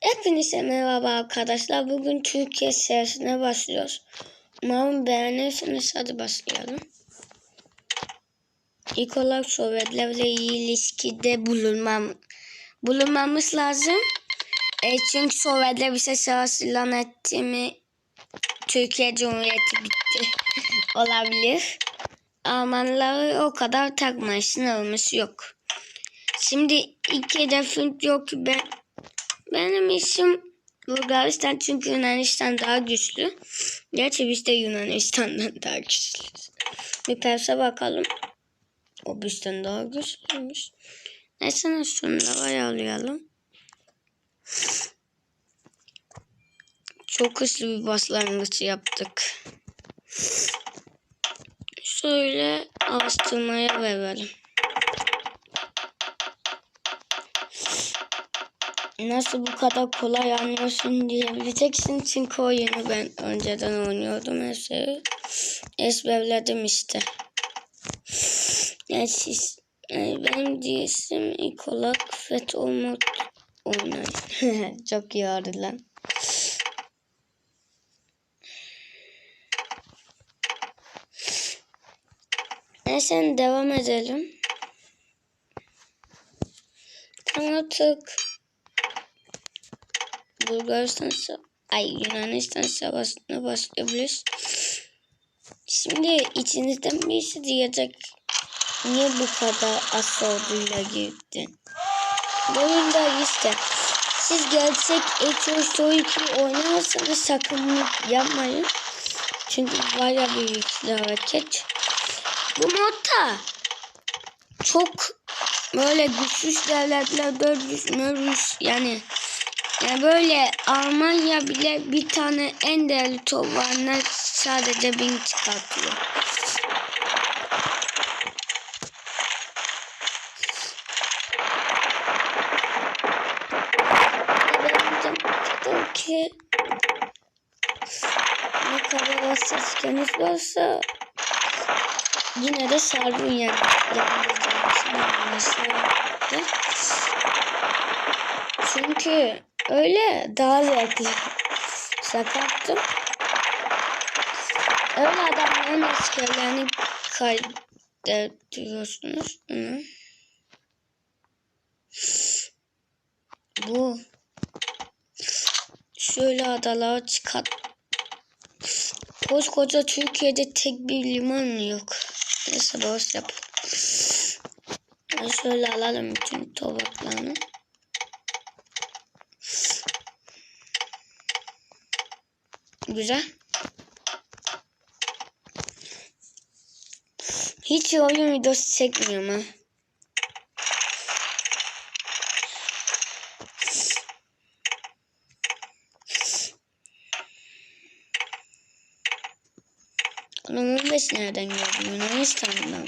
Hepinize merhaba arkadaşlar. Bugün Türkiye serisine başlıyoruz. Umarım beğenirsiniz. Hadi başlayalım. İlk olarak Sovyetlerle iyi ilişkide bulunmam, bulunmamız lazım. E, çünkü Sovyetler bize savaş ilan etti mi Türkiye Cumhuriyeti bitti olabilir. Almanları o kadar takmayın. Sınırımız yok. Şimdi iki hedefim yok. Ben benim işim Bulgaristan çünkü Yunanistan daha güçlü. Gerçi biz de Yunanistan'dan daha güçlüyüz. Bir Pers'e bakalım. O bizden daha güçlüymüş. Neyse şunu ayarlayalım. Çok hızlı bir başlangıç yaptık. Şöyle araştırmaya verelim. Nasıl bu kadar kolay anlıyorsun diyebileceksin. Çünkü oyunu ben önceden oynuyordum her şeyi. Ezberledim işte. Yani siz, yani benim diyesim ilk olarak FET olmak oynayın. Çok iyi oldu lan. Neyse devam edelim. Tam artık Bulgaristan ay Yunanistan savaşına başlayabiliriz. Şimdi içinizden birisi diyecek niye bu kadar az orduyla girdin? Bu oyunda işte siz gerçek Age 2 oynarsanız sakın yapmayın. Çünkü baya bir hareket. Bu modda çok böyle güçsüz devletler 400 mörüz yani yani böyle Almanya bile bir tane en değerli top varına sadece bin çıkartıyor. ki ne kadar hassaskeniniz varsa yine de Sardunya Çünkü Öyle daha zevkli. Sakattım. Öyle adamların askerlerini kaydediyorsunuz. Hı. Bu. Şöyle adalara çıkart. Koskoca Türkiye'de tek bir liman yok. Neyse boş yap. Şöyle alalım bütün topraklarını. Güzel. Hiç oyun videosu çekmiyorum ha. Onun 15 nereden geldi? Yunanistan'dan.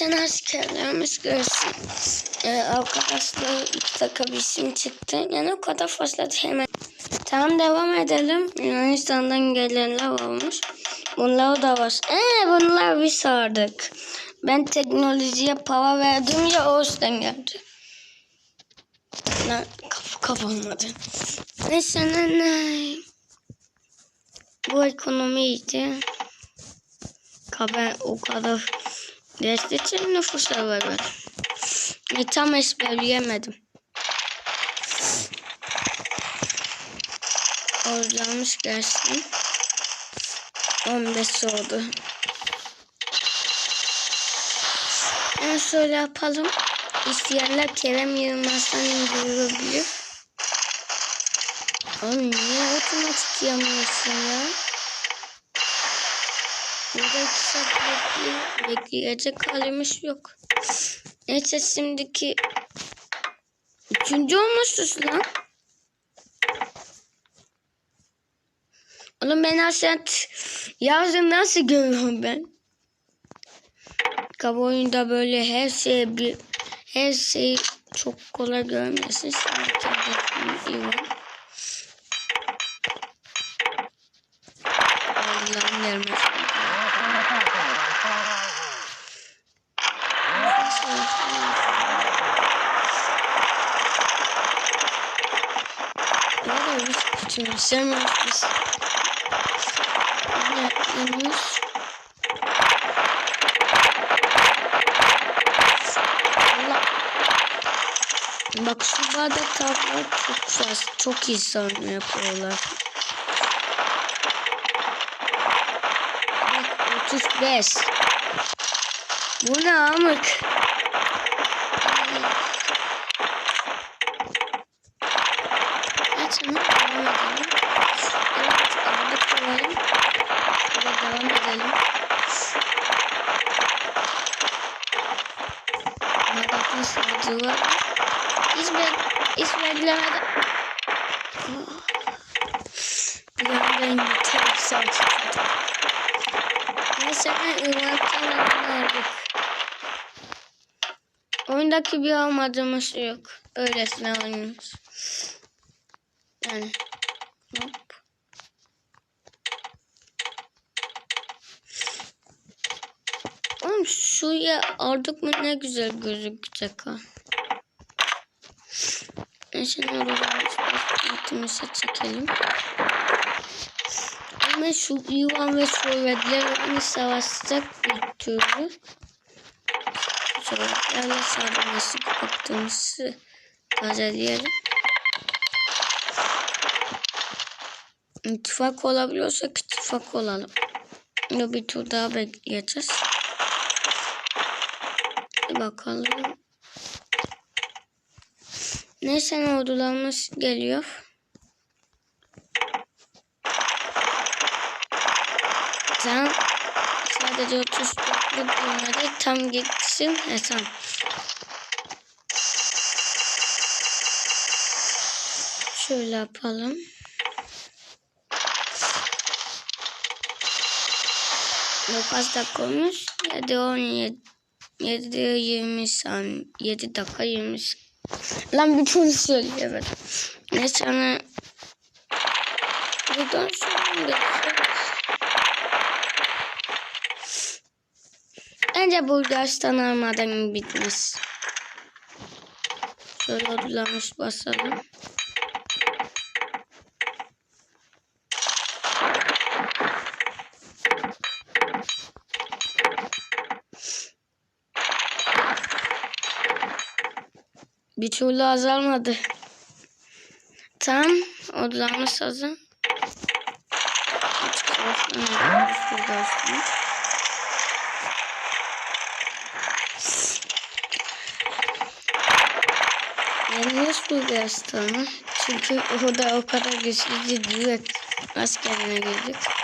Neyse askerlerimiz görsün. Ee, arkadaşlar iki dakika bir isim çıktı. Yani o kadar fazla hemen. Tamam devam edelim. Yunanistan'dan gelenler olmuş. Bunlar da var. Ee, bunlar bir sardık. Ben teknolojiye para verdim ya o yüzden geldi. Lan kapı kapanmadı. Neyse ne, ne. Bu ekonomi iyiydi. Ben o kadar Desteçin nüfusa var var. E, tam ezberleyemedim. Orlamış gelsin. 15 oldu. Yani şöyle yapalım. İsteyenler Kerem Yılmaz'dan indirebilir. Oğlum niye otomatik yanıyorsun ya? Burada kısa bekli, bekleyecek halimiz yok. Neyse şimdiki üçüncü olmuşuz lan. Oğlum ben aslında yazın nasıl görüyorum ben? Kaba oyunda böyle her şey bir her şeyi çok kolay görmüyorsun. Şimdiki iyi var. Nerede biz küçümsemiyoruz biz. Ne yapıyoruz? Bak şu bardak tablolar çok güzel. Çok iyi sarma yapıyorlar. Bak 35. Bu ne amık? Evet, şimdi devam edelim. Evet, arada koyalım. Böyle devam edelim. Bek hiç beklemeden. Bir anda yeter sağcığı. Neyse ben ırmaktan aldık. Oyundaki bir almadığımız yok. Öylesine oynuyoruz. Yani. Suya aldık mı ne güzel gözükecek ha. Neyse ne olur altımıza çekelim. Ama şu Yuvan ve Sovyetlerle savaşacak bir türlü. Sovyetlerle savaşması baktığımızı tazeleyelim. İttifak olabiliyorsak ittifak olalım. Şimdi bir tur daha bekleyeceğiz. Bakalım. Neyse ordularımız geliyor. Tam sadece 34'lük olmadı. Tam gitsin. He tamam. Şöyle yapalım. Yok az dakika olmuş. 7 17 7 20 saniye 7 dakika 20 saniye. Lan bir türlü söyleyemedim. Neyse hani buradan sonra Bence Bulgaristan armadan bitmez. Şöyle odulamış basalım. Bir türlü azalmadı. Tam savaşlarına şurada aslında. Yeniyoruz Bulgaristan'ı. Çünkü o da o kadar güçlü değil. Askerine girdik.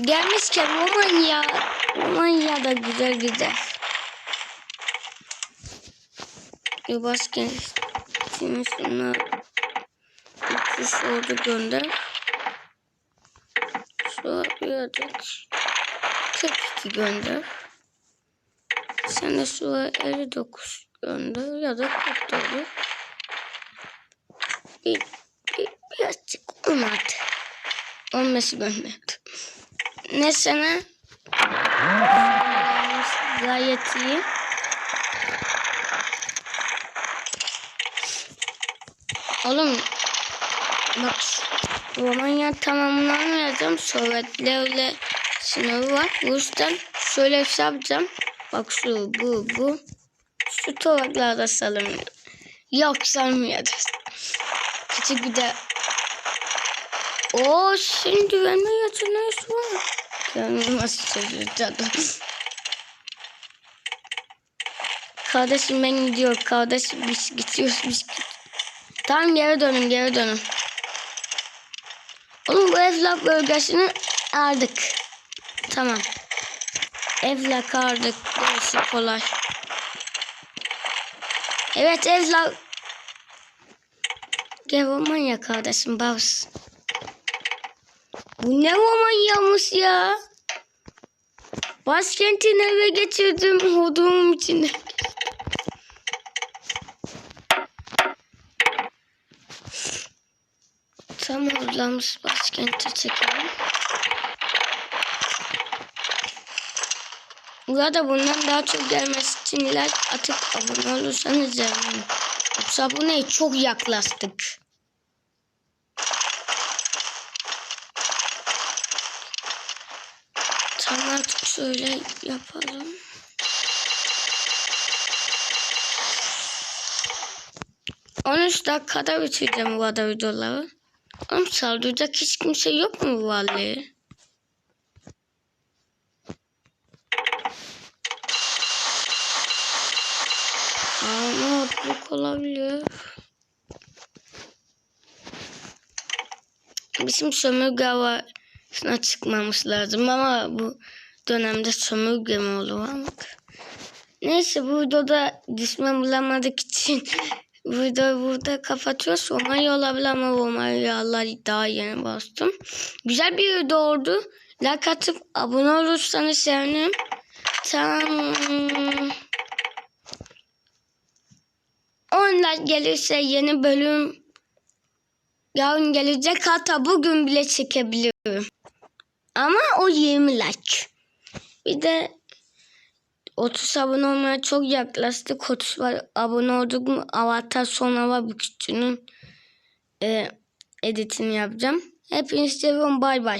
Gelmişken Romanya. Romanya da güzel gider. Bir başkentimiz ona uçuş ordu gönder. Sonra bir adet 42 gönder. Sen de sonra 59 gönder ya da 40 da olur. Bir, bir, birazcık olmadı. 15 gönderdi. Ne sana? Gayet iyi. Oğlum bak Romanya tamamlamayacağım. Sovyetlerle sınavı var. Bu yüzden şöyle yapacağım. Bak şu bu bu. Şu topraklarda salınmıyor. Yok salmayacağız. Küçük bir de o senin güvenme yeteneği var. Nasıl çözeceğim? Kardeşim ben gidiyor. Kardeşim biz gidiyoruz biz gidiyoruz. Tamam geri dönün geri dönün. Oğlum bu evlak bölgesini aldık. Tamam. Evlak aldık. Gerisi kolay. Evet evlak. Gel Romanya kardeşim bas. Bu ne Romanya'mış ya? Başkentin eve geçirdim hodumum içinde. Tam odamız başkente çekelim. Burada bundan daha çok gelmesi için ilaç atıp abone olursanız sevinirim. Yoksa aboneye çok yaklaştık. Şöyle yapalım. On üç dakikada bitireceğim bu arada videoları. Oğlum saldıracak hiç kimse yok mu vallahi? Aa, notebook olabilir. Bizim sömürge havasına çıkmamız lazım ama bu dönemde sömürge mi ama. Neyse bu videoda düşman bulamadık için videoyu burada kapatıyoruz. Onay olabilir ama onay Allah daha yeni bastım. Güzel bir video oldu. Like atıp abone olursanız sevinirim. Tamam. 10 like gelirse yeni bölüm yarın gelecek. Hatta bugün bile çekebilirim. Ama o 20 like. Bir de 30 abone olmaya çok yaklaştık. 30 var. abone olduk mu avatar sonra var bu küçüğünün e, editini yapacağım. Hepinizi seviyorum. Bay bay.